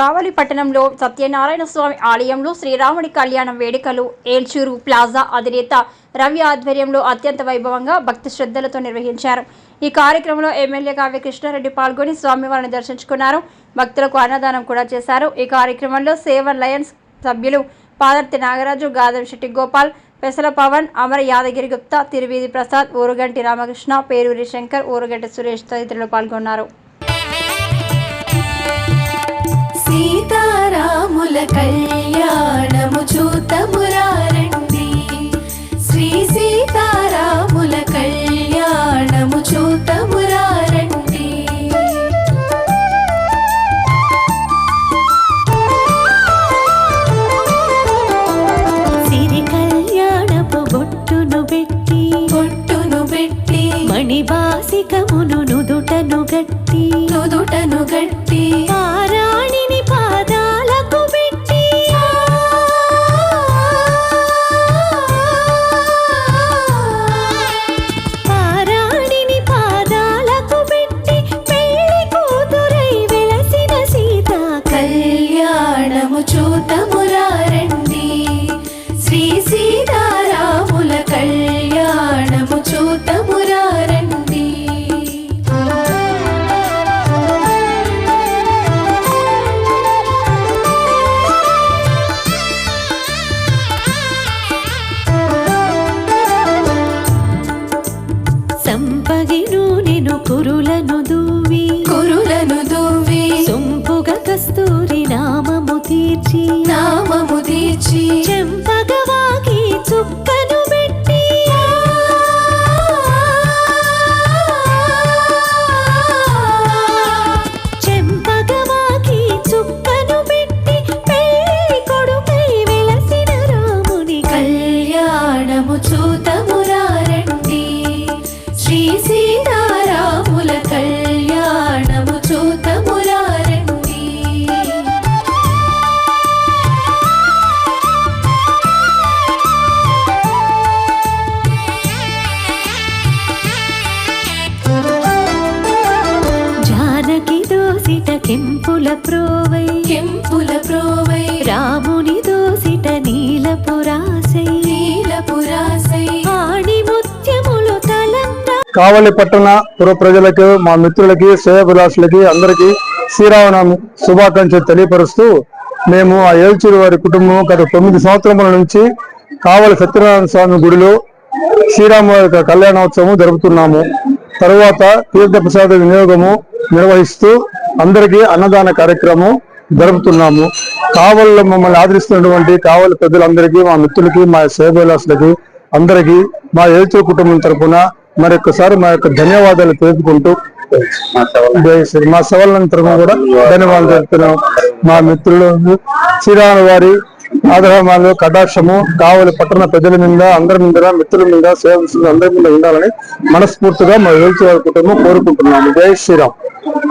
కావలి పట్టణంలో సత్యనారాయణ స్వామి ఆలయంలో శ్రీరాముడి కళ్యాణం వేడుకలు. ఏల్చూరు ప్లాజా అధినేత రవి ఆధ్వర్యంలో అత్యంత వైభవంగా భక్తి శ్రద్ధలతో నిర్వహించారు. ఈ కార్యక్రమంలో ఎమ్మెల్యే కావ్య కృష్ణారెడ్డి పాల్గొని స్వామివారిని దర్శించుకున్నారు. భక్తులకు అన్నదానం కూడా చేశారు. ఈ కార్యక్రమంలో సేవన్ లయన్స్ సభ్యులు పాదర్తి నాగరాజు గాదం శెట్టి గోపాల్ పెసల పవన్ అమర యాదగిరి గుప్తా తిరువీధి ప్రసాద్ ఊరుగంటి రామకృష్ణ పేరూరి శంకర్ ఊరుగంటి సురేష్ తదితరులు పాల్గొన్నారు. సీతారాముల కళ్యాణము చూతమురారండి శ్రీ సీతారాముల కళ్యాణము చూతమురారండి సిరి కళ్యాణపు బొట్టును పెట్టి బొట్టును పెట్టి మణిబాసికమును నుదుటను గట్టి నుదుటను గట్టి పారాణిని కళ్యాణము చూతమురారండి శ్రీ సీతారాముల కళ్యాణము చూతమురారండి సంపగిను నేను కురులను దూవి కురులను దువ్వి. సొంపుగ కస్తూరి దోసిట కెంపుల ప్రోవై. కెంపుల ప్రోవై. రాముని దోసిట నీలపురాసై నీలపురాసై ఆణి ముత్యములు కావలి పట్టణ పుర ప్రజలకు మా మిత్రులకి శ్రేయభిలాషులకి అందరికీ శ్రీరామనవమి శుభాకాంక్షలు తెలియపరుస్తూ మేము ఆ ఏల్చూరు వారి కుటుంబం గత తొమ్మిది సంవత్సరముల నుంచి కావలి సత్యనారాయణ స్వామి గుడిలో శ్రీరామ వారి యొక్క కళ్యాణోత్సవం జరుపుతున్నాము. తరువాత తీర్థప్రసాద వినియోగము నిర్వహిస్తూ అందరికీ అన్నదాన కార్యక్రమం జరుపుతున్నాము. కావలిలో మమ్మల్ని ఆదరిస్తున్నటువంటి కావలి పెద్దలందరికీ మా మిత్రులకి మా సేవలాసులకి అందరికీ మా ఏల్చూరు కుటుంబం తరపున మరొకసారి మా యొక్క ధన్యవాదాలు తెలుపుకుంటూ జై శ్రీ మా సవలన తరపున కూడా ధన్యవాదాలు తెలుపుతున్నాం. మా మిత్రులు శ్రీరామ వారి ఆదరమాలు కటాక్షము కావలి పట్టణ ప్రజల మీద అందరి మీద మిత్రుల మీద సేవకుల అందరి మీద ఉండాలని మనస్ఫూర్తిగా మా వారి కుటుంబం కోరుకుంటున్నాము. జై Sriram.